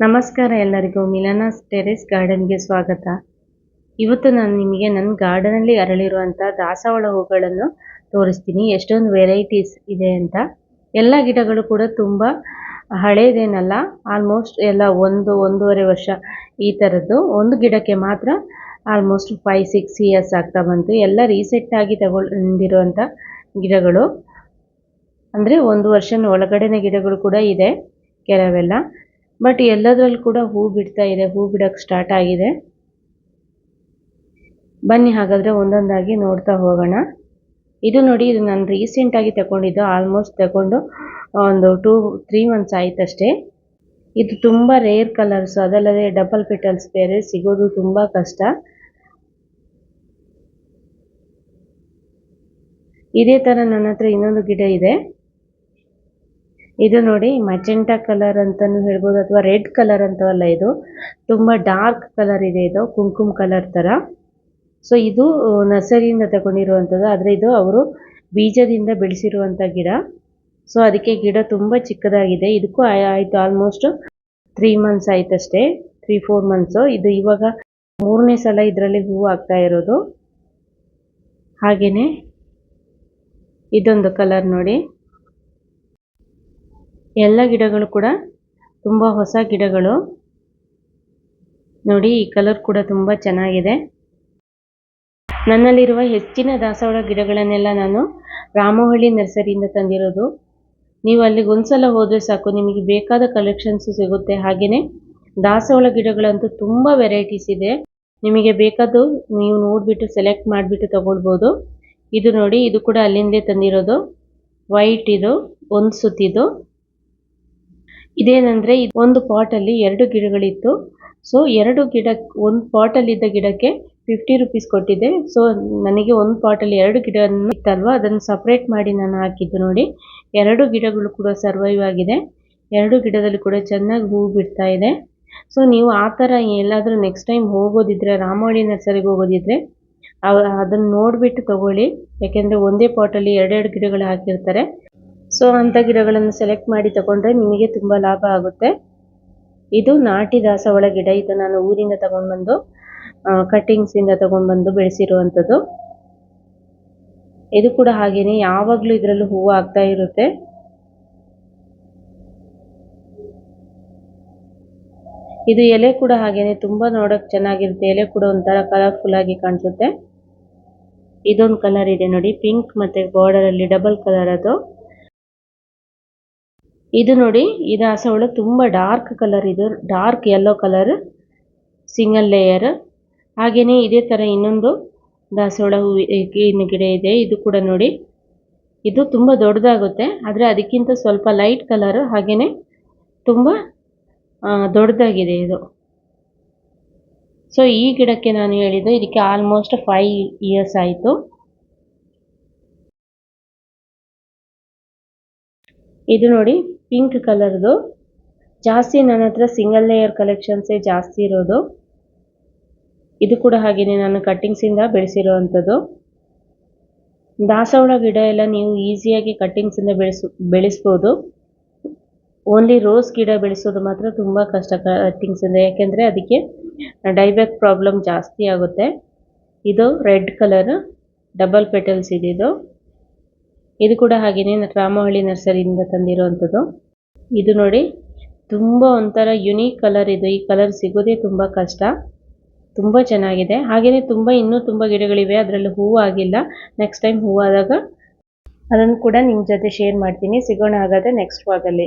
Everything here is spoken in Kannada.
ನಮಸ್ಕಾರ ಎಲ್ಲರಿಗೂ. ಮಿಲನಾಸ್ ಟೆರೆಸ್ ಗಾರ್ಡನ್ಗೆ ಸ್ವಾಗತ. ಇವತ್ತು ನಾನು ನಿಮಗೆ ನನ್ನ ಗಾರ್ಡನಲ್ಲಿ ಅರಳಿರುವಂಥ ದಾಸವಾಳ ಹೂಗಳನ್ನು ತೋರಿಸ್ತೀನಿ. ಎಷ್ಟೊಂದು ವೆರೈಟೀಸ್ ಇದೆ ಅಂತ. ಎಲ್ಲ ಗಿಡಗಳು ಕೂಡ ತುಂಬ ಹಳೇದೇನಲ್ಲ, ಆಲ್ಮೋಸ್ಟ್ ಎಲ್ಲ ಒಂದು, ಒಂದೂವರೆ ವರ್ಷ ಈ ಥರದ್ದು ಒಂದು ಗಿಡಕ್ಕೆ ಮಾತ್ರ ಆಲ್ಮೋಸ್ಟ್ ಫೈವ್, ಸಿಕ್ಸ್ ಇಯರ್ಸ್ ಆಗ್ತಾ ಬಂತು. ಎಲ್ಲ ರೀಸೆಂಟಾಗಿ ತಗೊಂಡಿರುವಂಥ ಗಿಡಗಳು. ಅಂದರೆ ಒಂದು ವರ್ಷ ಒಳಗಡೆನೇ ಗಿಡಗಳು ಕೂಡ ಇದೆ ಕೆಲವೆಲ್ಲ. ಬಟ್ ಎಲ್ಲದರಲ್ಲೂ ಕೂಡ ಹೂ ಬಿಡ್ತಾ ಇದೆ, ಹೂ ಬಿಡೋಕ್ಕೆ ಸ್ಟಾರ್ಟ್ ಆಗಿದೆ. ಬನ್ನಿ ಹಾಗಾದರೆ ಒಂದೊಂದಾಗಿ ನೋಡ್ತಾ ಹೋಗೋಣ. ಇದು ನೋಡಿ, ಇದು ನಾನು ರೀಸೆಂಟಾಗಿ ತಗೊಂಡಿದ್ದು ಆಲ್ಮೋಸ್ಟ್ ತಗೊಂಡು ಒಂದು ಟೂ ತ್ರೀ ಮಂತ್ಸ್ ಆಯ್ತಷ್ಟೇ. ಇದು ತುಂಬ ರೇರ್ ಕಲರ್ಸ್ ಅದಲ್ಲದೆ ಡಬಲ್ ಪೆಟಲ್ಸ್ ಬೇರೆ ಸಿಗೋದು ತುಂಬ ಕಷ್ಟ. ಇದೇ ಥರ ನನ್ನ ಹತ್ರ ಇನ್ನೊಂದು ಗಿಡ ಇದೆ. ಇದು ನೋಡಿ ಮಜೆಂಟಾ ಕಲರ್ ಅಂತಾನೂ ಹೇಳ್ಬೋದು ಅಥವಾ ರೆಡ್ ಕಲರ್ ಅಂತವಲ್ಲ ಇದು. ತುಂಬಾ ಡಾರ್ಕ್ ಕಲರ್ ಇದೆ ಇದು, ಕುಂಕುಮ ಕಲರ್ ತರ. ಸೊ ಇದು ನರ್ಸರಿಯಿಂದ ತಗೊಂಡಿರುವಂತದ್ದು ಆದ್ರೆ ಇದು ಅವರು ಬೀಜದಿಂದ ಬೆಳೆಸಿರುವಂತ ಗಿಡ. ಸೊ ಅದಕ್ಕೆ ಗಿಡ ತುಂಬಾ ಚಿಕ್ಕದಾಗಿದೆ. ಇದಕ್ಕೂ ಆಯ್ತು ಆಲ್ಮೋಸ್ಟ್ ತ್ರೀ ಮಂತ್ಸ್ ಆಯ್ತಷ್ಟೇ. ತ್ರೀ ಫೋರ್ ಮಂತ್ಸ್ ಇದು ಇವಾಗ ಮೂರನೇ ಸಲ ಇದರಲ್ಲಿ ಹೂವು ಆಗ್ತಾ ಇರೋದು. ಹಾಗೇನೆ ಇದೊಂದು ಕಲರ್ ನೋಡಿ. ಎಲ್ಲ ಗಿಡಗಳು ಕೂಡ ತುಂಬ ಹೊಸ ಗಿಡಗಳು. ನೋಡಿ, ಈ ಕಲರ್ ಕೂಡ ತುಂಬ ಚೆನ್ನಾಗಿದೆ. ನನ್ನಲ್ಲಿರುವ ಹೆಚ್ಚಿನ ದಾಸವಾಳ ಗಿಡಗಳನ್ನೆಲ್ಲ ನಾನು ರಾಮವಳ್ಳಿ ನರ್ಸರಿಯಿಂದ ತಂದಿರೋದು. ನೀವು ಅಲ್ಲಿಗೆ ಒಂದ್ಸಲ ಹೋದರೆ ಸಾಕು, ನಿಮಗೆ ಬೇಕಾದ ಕಲೆಕ್ಷನ್ಸ್ ಸಿಗುತ್ತೆ. ಹಾಗೆಯೇ ದಾಸವಾಳ ಗಿಡಗಳಂತೂ ತುಂಬ ವೆರೈಟೀಸ್ ಇದೆ. ನಿಮಗೆ ಬೇಕಾದ್ದು ನೀವು ನೋಡಿಬಿಟ್ಟು, ಸೆಲೆಕ್ಟ್ ಮಾಡಿಬಿಟ್ಟು ತಗೊಳ್ಬೋದು. ಇದು ನೋಡಿ, ಇದು ಕೂಡ ಅಲ್ಲಿಂದೇ ತಂದಿರೋದು. ವೈಟ್ ಇದು, ಒಂದು ಸುತ್ತಿದು. ಇದೇನಂದರೆ ಒಂದು ಪಾಟ್ ಅಲ್ಲಿ ಎರಡು ಗಿಡಗಳಿತ್ತು. ಸೊ ಎರಡು ಗಿಡ, ಒಂದು ಪಾಟ್ ಅಲ್ಲಿ ಇದ್ದ ಗಿಡಕ್ಕೆ ಫಿಫ್ಟಿ ರುಪೀಸ್ ಕೊಟ್ಟಿದ್ದೆ. ಸೊ ನನಗೆ ಒಂದು ಪಾಟ್ ಅಲ್ಲಿ ಎರಡು ಗಿಡ ಇತ್ತಲ್ವಾ? ಅದನ್ನು ಸಪ್ರೇಟ್ ಮಾಡಿ ನಾನು ಹಾಕಿದ್ದು ನೋಡಿ. ಎರಡು ಗಿಡಗಳು ಕೂಡ ಸರ್ವೈವ್ ಆಗಿದೆ. ಎರಡು ಗಿಡದಲ್ಲಿ ಕೂಡ ಚೆನ್ನಾಗಿ ಹೂ ಬಿಡ್ತಾ ಇದೆ. ಸೊ ನೀವು ಆ ಥರ ಎಲ್ಲಾದರೂ ನೆಕ್ಸ್ಟ್ ಟೈಮ್ ಹೋಗೋದಿದ್ರೆ ರಾಮವಳ್ಳಿ ನರ್ಸರಿಗೆ ಹೋಗೋದಿದ್ರೆ ಅದನ್ನು ನೋಡಿಬಿಟ್ಟು ತಗೊಳ್ಳಿ. ಯಾಕೆಂದರೆ ಒಂದೇ ಪಾಟಲ್ಲಿ ಎರಡೆರಡು ಗಿಡಗಳು ಹಾಕಿರ್ತಾರೆ. ಸೊ ಅಂಥ ಗಿಡಗಳನ್ನು ಸೆಲೆಕ್ಟ್ ಮಾಡಿ ತಗೊಂಡ್ರೆ ನಿಮಗೆ ತುಂಬ ಲಾಭ ಆಗುತ್ತೆ. ಇದು ನಾಟಿ ದಾಸವಾಳ ಗಿಡ ಇದು ನಾನು ಊರಿಂದ ತಗೊಂಡ್ಬಂದು ಕಟ್ಟಿಂಗ್ಸಿಂದ ತಗೊಂಡ್ಬಂದು ಬೆಳೆಸಿರುವಂಥದ್ದು. ಇದು ಕೂಡ ಹಾಗೇನೆ ಯಾವಾಗಲೂ ಇದರಲ್ಲೂ ಹೂವು ಆಗ್ತಾ ಇರುತ್ತೆ. ಇದು ಎಲೆ ಕೂಡ ಹಾಗೇನೆ ತುಂಬ ನೋಡೋಕೆ ಚೆನ್ನಾಗಿರುತ್ತೆ. ಎಲೆ ಕೂಡ ಒಂಥರ ಕಲರ್ಫುಲ್ ಆಗಿ ಕಾಣಿಸುತ್ತೆ. ಇದೊಂದು ಕಲರ್ ಇದೆ ನೋಡಿ ಪಿಂಕ್ ಮತ್ತು ಬಾರ್ಡರಲ್ಲಿ ಡಬಲ್ ಕಲರ್ ಅದು. ಇದು ನೋಡಿ, ಇದು ದಾಸವಾಳ ತುಂಬ ಡಾರ್ಕ್ ಕಲರ್ ಇದು dark yellow colour single layer ಹಾಗೆಯೇ ಇದೇ ಥರ ಇನ್ನೊಂದು ದಾಸವಾಳ ಹೂವಿನ ಗಿಡ ಇದೆ, ಇದು ಕೂಡ ನೋಡಿ. ಇದು ತುಂಬ ದೊಡ್ಡದಾಗುತ್ತೆ, ಆದರೆ ಅದಕ್ಕಿಂತ ಸ್ವಲ್ಪ ಲೈಟ್ ಕಲರ್ ಹಾಗೆಯೇ ತುಂಬ ದೊಡ್ಡದಾಗಿದೆ ಇದು. ಸೊ ಈ ಗಿಡಕ್ಕೆ ನಾನು ಹೇಳಿದ್ದು ಇದಕ್ಕೆ ಆಲ್ಮೋಸ್ಟ್ ಫೈವ್ ಇಯರ್ಸ್ ಆಯಿತು. ಇದು ನೋಡಿ ಪಿಂಕ್ ಕಲರ್ದು. ಜಾಸ್ತಿ ನನ್ನ ಹತ್ರ ಸಿಂಗಲ್ ಲೇಯರ್ ಕಲೆಕ್ಷನ್ಸೇ ಜಾಸ್ತಿ ಇರೋದು. ಇದು ಕೂಡ ಹಾಗೆಯೇ ನಾನು ಕಟ್ಟಿಂಗ್ಸಿಂದ ಬೆಳೆಸಿರುವಂಥದ್ದು. ದಾಸವಾಳ ಗಿಡ ಎಲ್ಲ ನೀವು ಈಸಿಯಾಗಿ ಕಟ್ಟಿಂಗ್ಸಿಂದ ಬೆಳೆಸ, ಬೆಳೆಸ್ಬೋದು. ಓನ್ಲಿ ರೋಸ್ ಗಿಡ ಬೆಳೆಸೋದು ಮಾತ್ರ ತುಂಬ ಕಷ್ಟ ಕಟ್ಟಿಂಗ್ಸಿಂದ ಯಾಕೆಂದರೆ ಅದಕ್ಕೆ ಡೈಬ್ಯಾಕ್ ಪ್ರಾಬ್ಲಮ್ ಜಾಸ್ತಿ ಆಗುತ್ತೆ. ಇದು ರೆಡ್ ಕಲರ್ ಡಬಲ್ ಪೆಟಲ್ಸ್ ಇದಿದು ಇದು ಕೂಡ ಹಾಗೆಯೇ ರಾಮಹಳ್ಳಿ ನರ್ಸರಿಯಿಂದ ತಂದಿರುವಂಥದ್ದು. ಇದು ನೋಡಿ, ತುಂಬಾ ಒಂಥರ ಯುನೀಕ್ ಕಲರ್ ಇದು. ಈ ಕಲರ್ ಸಿಗೋದೇ ತುಂಬಾ ಕಷ್ಟ. ತುಂಬಾ ಚೆನ್ನಾಗಿದೆ. ಹಾಗೆಯೇ ತುಂಬಾ, ಇನ್ನೂ ತುಂಬಾ ಗಿಡಗಳಿವೆ. ಅದರಲ್ಲಿ ಹೂವು ಆಗಿಲ್ಲ. ನೆಕ್ಸ್ಟ್ ಟೈಮ್ ಹೂವಾದಾಗ ಅದನ್ನು ಕೂಡ ನಿಮ್ಮ ಜೊತೆ ಶೇರ್ ಮಾಡ್ತೀನಿ. ಸಿಗೋಣ ಹಾಗಾದರೆ ನೆಕ್ಸ್ಟ್ ವಾಗಲ್ಲಿ